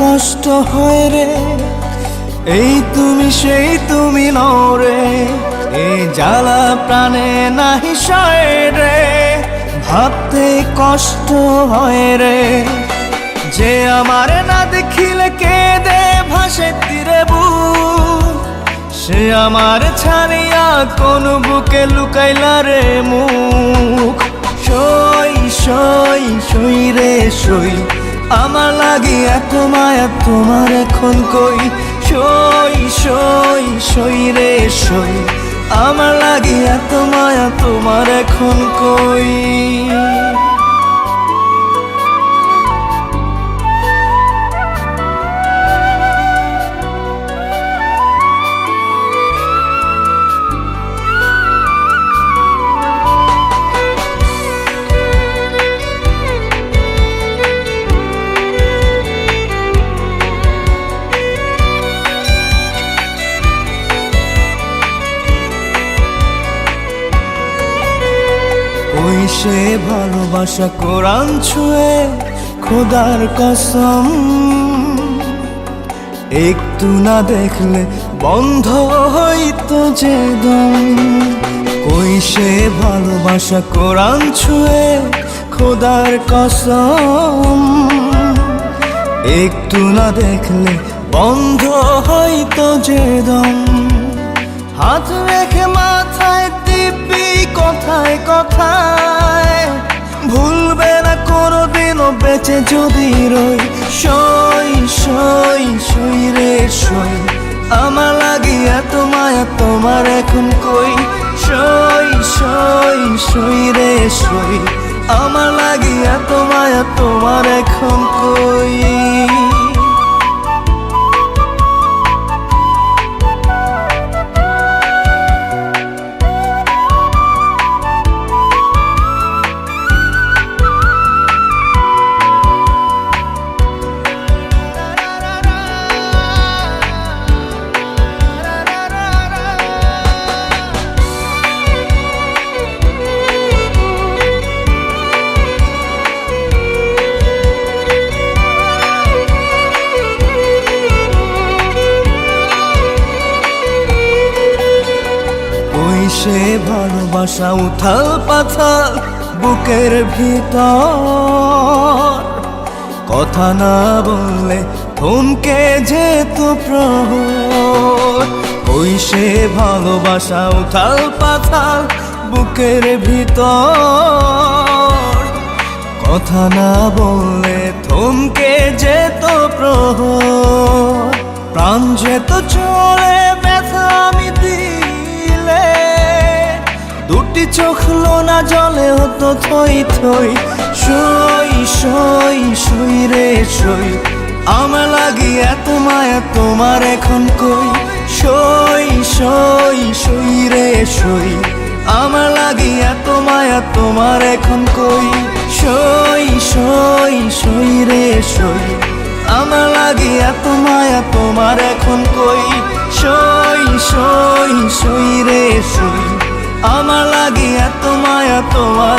কষ্ট হয় রে। এই তুমি সেই তুমি নও রে। এই জ্বালা প্রাণে নাহি রে। ভাবতে কষ্ট হয় রে। যে আমার না দেখিলে কে দে ভাসে তীরে সে আমার ছাড়িয়া কোন বুকে লুকাইলা রে মুখ। সই সই সই রে, সই। লাগি এত মায়া তোমার এখন কই? সই সই সই রে, সই। আমার লাগি এত মায়া তোমার এখন কই? সে ভালোবাসা কোরআন ছুঁয়ে খোদার কসম। একটু না দেখলে বন্ধ হইতো যে দম। কই সে ভালোবাসা কোরআন ছুঁয়ে খোদার কসম। একটু না দেখলে বন্ধ হইতো যে দম। হাত রেখে মাথায় দিব্যি কথায় কথায় বেঁচে যদি রই, সই সই সই রে সই। আমার লাগি এত মায়া, তোমার এখন কই? সই সই সই রে সই। আমার লাগি এত মায়া, তোমার এখন কই? সে ভালোবাসা উথাল পাথাল বুকের ভিতর। কথা না বললে থমকে যেত প্রহর ওই সে ভালোবাসা উথাল পাথাল বুকের ভিতর। কথা না বললে থমকে যেত প্রহর প্রাণ যেত চলে দুটি চোখ না জলে হতো থই থই সই সই সই রে সই আমার লাগি এত মায়া, তোমার এখন কই? সই সই সই রে সই আমার লাগি এত মায়া, তোমার এখন কই? সই সই সই রে সই আমার লাগি এত আমার লাগিয়া তোমায় মায়া তোমার